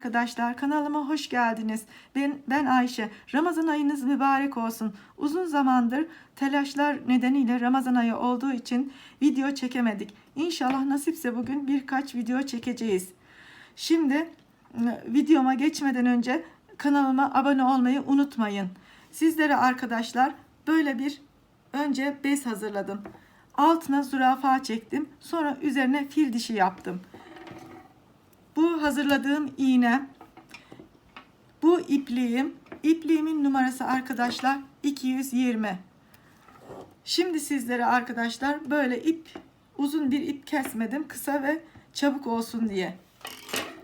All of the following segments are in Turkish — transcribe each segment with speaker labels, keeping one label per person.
Speaker 1: Arkadaşlar kanalıma hoş geldiniz. Ben, ben Ayşe. Ramazan ayınız mübarek olsun. Uzun zamandır telaşlar nedeniyle Ramazan ayı olduğu için video çekemedik. İnşallah nasipse bugün birkaç video çekeceğiz. Şimdi e, videoma geçmeden önce kanalıma abone olmayı unutmayın. Sizlere arkadaşlar böyle bir önce bez hazırladım. Altına zürafa çektim. Sonra üzerine fil dişi yaptım. Bu hazırladığım iğne. Bu ipliğim. İpliğimin numarası arkadaşlar 220. Şimdi sizlere arkadaşlar böyle ip uzun bir ip kesmedim. Kısa ve çabuk olsun diye.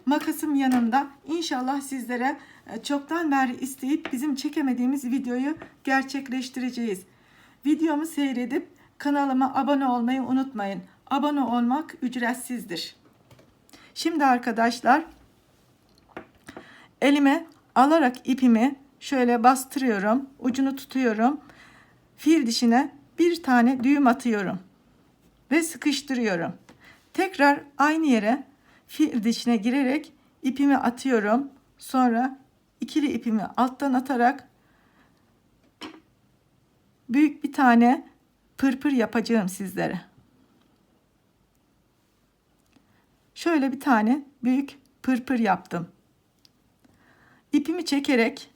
Speaker 1: Makasım yanında. İnşallah sizlere e, çoktan beri isteyip bizim çekemediğimiz videoyu gerçekleştireceğiz. Videomu seyredip kanalıma abone olmayı unutmayın. Abone olmak ücretsizdir. Şimdi arkadaşlar elime alarak ipimi şöyle bastırıyorum. Ucunu tutuyorum. Fil dişine bir tane düğüm atıyorum. Ve sıkıştırıyorum. Tekrar aynı yere fil dişine girerek ipimi atıyorum. Sonra ikili ipimi alttan atarak büyük bir tane pırpır yapacağım sizlere. Şöyle bir tane büyük pırpır yaptım. İpimi çekerek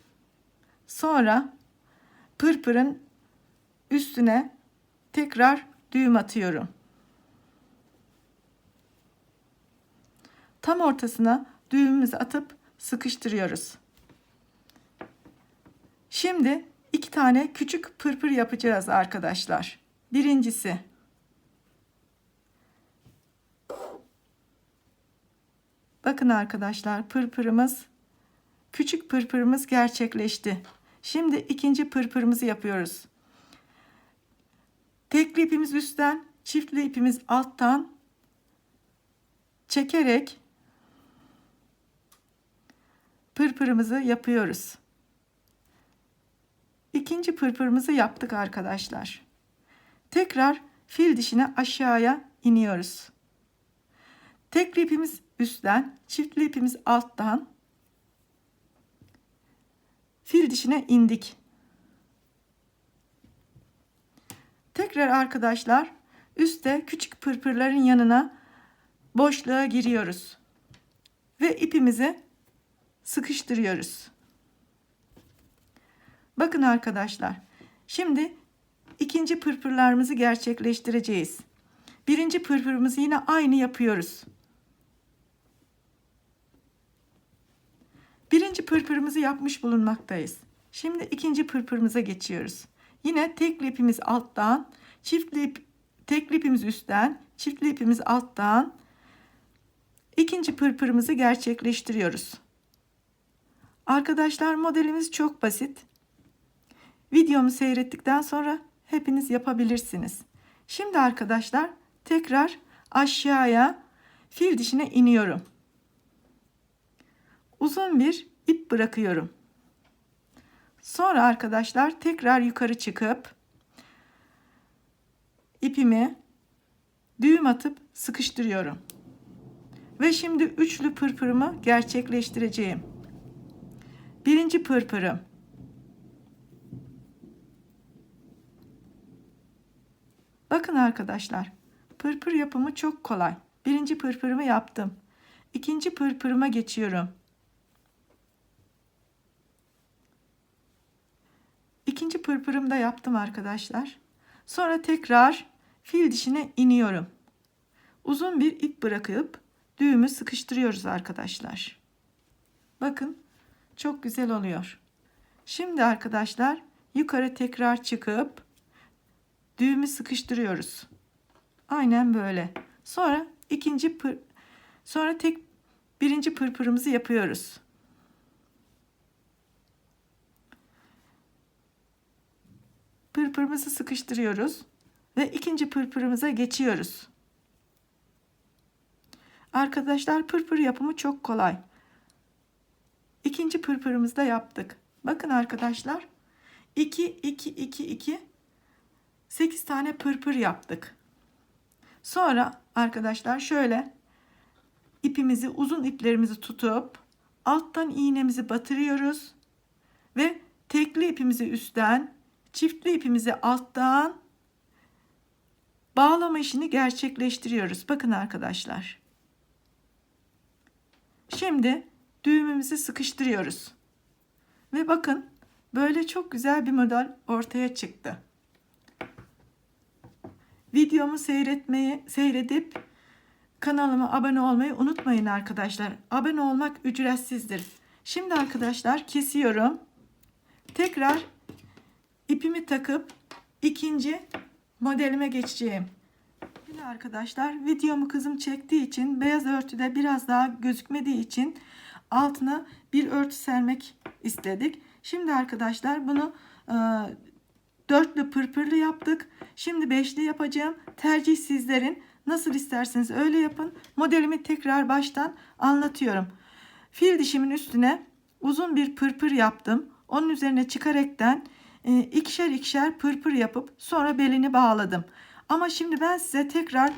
Speaker 1: sonra pırpırın üstüne tekrar düğüm atıyorum. Tam ortasına düğümümüzü atıp sıkıştırıyoruz. Şimdi iki tane küçük pırpır yapacağız arkadaşlar. Birincisi Bakın arkadaşlar pırpırımız küçük pırpırımız gerçekleşti. Şimdi ikinci pırpırımızı yapıyoruz. Tekli ipimiz üstten, çiftli ipimiz alttan çekerek pırpırımızı yapıyoruz. İkinci pırpırımızı yaptık arkadaşlar. Tekrar fil dişine aşağıya iniyoruz. Tekli ipimiz üstten, çiftli ipimiz alttan fil dişine indik. Tekrar arkadaşlar üstte küçük pırpırların yanına boşluğa giriyoruz. Ve ipimizi sıkıştırıyoruz. Bakın arkadaşlar. Şimdi ikinci pırpırlarımızı gerçekleştireceğiz. Birinci pırpırımızı yine aynı yapıyoruz. Birinci pırpırımızı yapmış bulunmaktayız. Şimdi ikinci pırpırımıza geçiyoruz. Yine tekli ipimiz alttan, çiftli ip, tekli ipimiz üstten, çiftli ipimiz alttan. İkinci pırpırımızı gerçekleştiriyoruz. Arkadaşlar modelimiz çok basit. Videomu seyrettikten sonra hepiniz yapabilirsiniz. Şimdi arkadaşlar tekrar aşağıya fil dişine iniyorum uzun bir ip bırakıyorum. Sonra arkadaşlar tekrar yukarı çıkıp ipimi düğüm atıp sıkıştırıyorum. Ve şimdi üçlü pırpırımı gerçekleştireceğim. Birinci pırpırım. Bakın arkadaşlar, pırpır yapımı çok kolay. Birinci pırpırımı yaptım. İkinci pırpırıma geçiyorum. İkinci pırpırımı da yaptım arkadaşlar. Sonra tekrar fil dişine iniyorum. Uzun bir ip bırakıp düğümü sıkıştırıyoruz arkadaşlar. Bakın çok güzel oluyor. Şimdi arkadaşlar yukarı tekrar çıkıp düğümü sıkıştırıyoruz. Aynen böyle. Sonra ikinci pır sonra tek birinci pırpırımızı yapıyoruz. Pırpırımızı sıkıştırıyoruz ve ikinci pırpırımıza geçiyoruz. Arkadaşlar pırpır yapımı çok kolay. İkinci pırpırımızı da yaptık. Bakın arkadaşlar 2 2 2 2 8 tane pırpır yaptık. Sonra arkadaşlar şöyle ipimizi uzun iplerimizi tutup alttan iğnemizi batırıyoruz ve tekli ipimizi üstten, çiftli ipimizi alttan bağlama işini gerçekleştiriyoruz. Bakın arkadaşlar. Şimdi düğümümüzü sıkıştırıyoruz. Ve bakın böyle çok güzel bir model ortaya çıktı. Videomu seyretmeyi, seyredip kanalıma abone olmayı unutmayın arkadaşlar. Abone olmak ücretsizdir. Şimdi arkadaşlar kesiyorum. Tekrar ipimi takıp ikinci modelime geçeceğim. Yine arkadaşlar videomu kızım çektiği için beyaz örtüde biraz daha gözükmediği için altına bir örtü sermek istedik. Şimdi arkadaşlar bunu e, dörtlü pırpırlı yaptık. Şimdi beşli yapacağım. Tercih sizlerin. Nasıl isterseniz öyle yapın. Modelimi tekrar baştan anlatıyorum. Fil dişimin üstüne uzun bir pırpır yaptım. Onun üzerine çıkarekten e, ikişer ikişer pırpır yapıp sonra belini bağladım. Ama şimdi ben size tekrar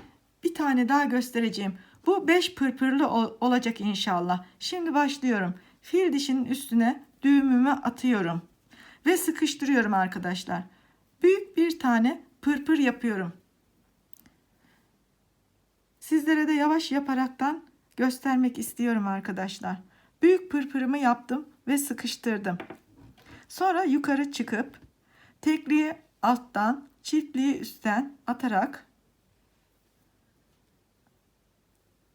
Speaker 1: bir tane daha göstereceğim. Bu 5 pırpırlı ol- olacak inşallah. Şimdi başlıyorum. Fil dişinin üstüne düğümümü atıyorum. Ve sıkıştırıyorum arkadaşlar. Büyük bir tane pırpır yapıyorum. Sizlere de yavaş yaparaktan göstermek istiyorum arkadaşlar. Büyük pırpırımı yaptım ve sıkıştırdım. Sonra yukarı çıkıp tekliği alttan, çiftliği üstten atarak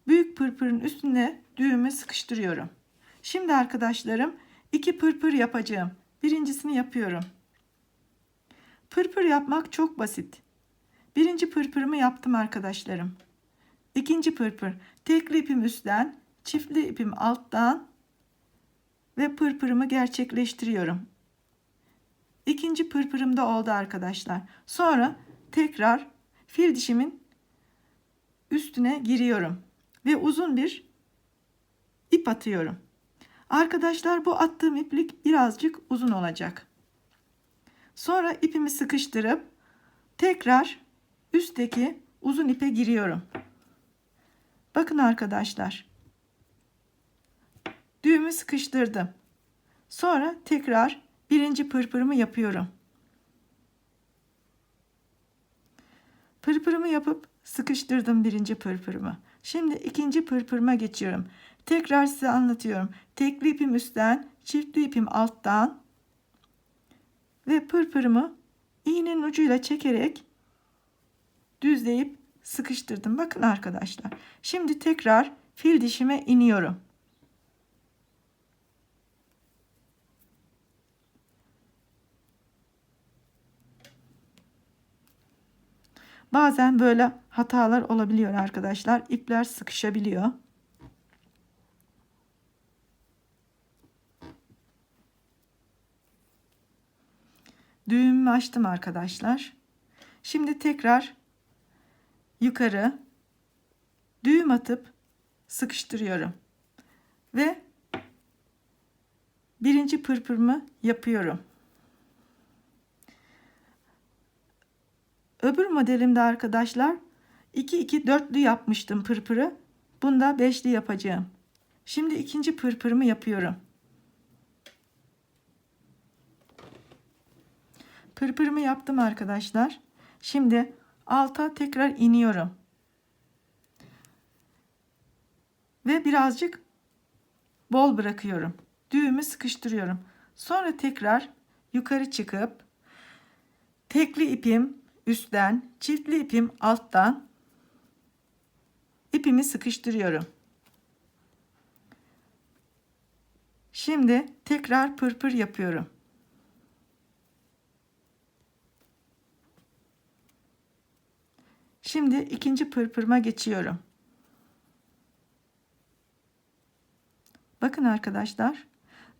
Speaker 1: büyük pırpırın üstüne düğümü sıkıştırıyorum. Şimdi arkadaşlarım iki pırpır yapacağım. Birincisini yapıyorum. Pırpır yapmak çok basit. Birinci pırpırımı yaptım arkadaşlarım. İkinci pırpır tekli ipim üstten, çiftli ipim alttan ve pırpırımı gerçekleştiriyorum. İkinci pırpırım da oldu arkadaşlar. Sonra tekrar fil dişimin üstüne giriyorum ve uzun bir ip atıyorum. Arkadaşlar bu attığım iplik birazcık uzun olacak. Sonra ipimi sıkıştırıp tekrar üstteki uzun ipe giriyorum. Bakın arkadaşlar. Düğümü sıkıştırdım. Sonra tekrar birinci pırpırımı yapıyorum. Pırpırımı yapıp sıkıştırdım birinci pırpırımı. Şimdi ikinci pırpırıma geçiyorum. Tekrar size anlatıyorum. Tekli ipim üstten, çiftli ipim alttan ve pırpırımı iğnenin ucuyla çekerek düzleyip sıkıştırdım. Bakın arkadaşlar. Şimdi tekrar fil dişime iniyorum. Bazen böyle hatalar olabiliyor arkadaşlar. İpler sıkışabiliyor. Düğümümü açtım arkadaşlar. Şimdi tekrar yukarı düğüm atıp sıkıştırıyorum. Ve birinci pırpırımı yapıyorum. Öbür modelimde arkadaşlar 2 2 dörtlü yapmıştım pırpırı. Bunda beşli yapacağım. Şimdi ikinci pırpırımı yapıyorum. Pırpırımı yaptım arkadaşlar. Şimdi alta tekrar iniyorum. Ve birazcık bol bırakıyorum. Düğümü sıkıştırıyorum. Sonra tekrar yukarı çıkıp tekli ipim üstten, çiftli ipim alttan ipimi sıkıştırıyorum. Şimdi tekrar pırpır yapıyorum. Şimdi ikinci pırpırıma geçiyorum. Bakın arkadaşlar,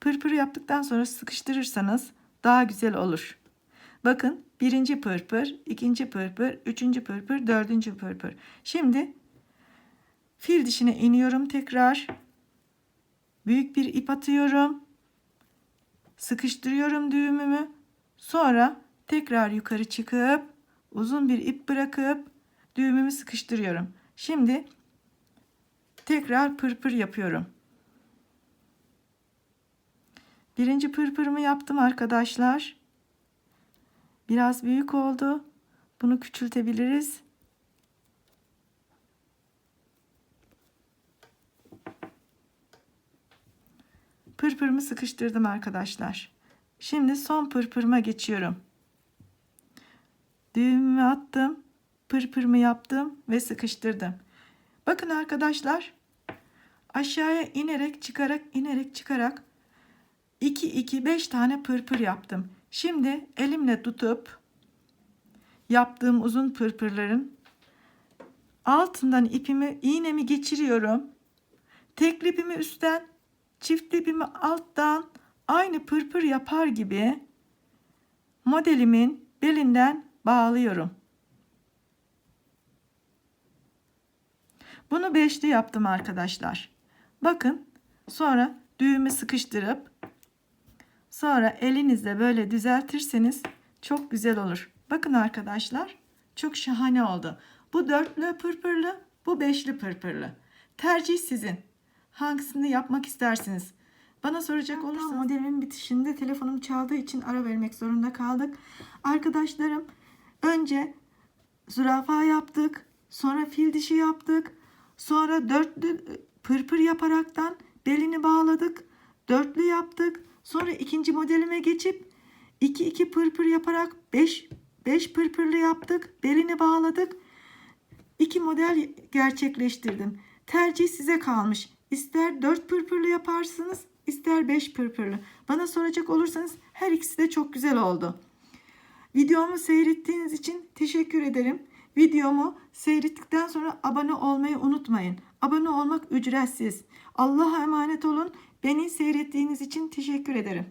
Speaker 1: pırpır yaptıktan sonra sıkıştırırsanız daha güzel olur. Bakın birinci pırpır, ikinci pırpır, üçüncü pırpır, dördüncü pırpır. Şimdi fil dişine iniyorum tekrar. Büyük bir ip atıyorum. Sıkıştırıyorum düğümümü. Sonra tekrar yukarı çıkıp uzun bir ip bırakıp düğümümü sıkıştırıyorum. Şimdi tekrar pırpır yapıyorum. Birinci pırpırımı yaptım arkadaşlar. Biraz büyük oldu. Bunu küçültebiliriz. Pırpırımı sıkıştırdım arkadaşlar. Şimdi son pırpırıma geçiyorum. Düğümümü attım. Pırpırımı yaptım ve sıkıştırdım. Bakın arkadaşlar. Aşağıya inerek çıkarak inerek çıkarak 2 2 5 tane pırpır yaptım. Şimdi elimle tutup yaptığım uzun pırpırların altından ipimi iğnemi geçiriyorum. Tek ipimi üstten, çift ipimi alttan aynı pırpır yapar gibi modelimin belinden bağlıyorum. Bunu beşli yaptım arkadaşlar. Bakın sonra düğümü sıkıştırıp sonra elinizle böyle düzeltirseniz çok güzel olur. Bakın arkadaşlar çok şahane oldu. Bu dörtlü pırpırlı, bu beşli pırpırlı. Tercih sizin. Hangisini yapmak istersiniz? Bana soracak olursanız modelimin bitişinde telefonum çaldığı için ara vermek zorunda kaldık. Arkadaşlarım önce zürafa yaptık. Sonra fil dişi yaptık. Sonra dörtlü pırpır yaparaktan belini bağladık. Dörtlü yaptık. Sonra ikinci modelime geçip 2 2 pırpır yaparak 5 5 pırpırlı yaptık. Belini bağladık. İki model gerçekleştirdim. Tercih size kalmış. İster 4 pırpırlı yaparsınız, ister 5 pırpırlı. Bana soracak olursanız her ikisi de çok güzel oldu. Videomu seyrettiğiniz için teşekkür ederim. Videomu seyrettikten sonra abone olmayı unutmayın. Abone olmak ücretsiz. Allah'a emanet olun. Beni seyrettiğiniz için teşekkür ederim.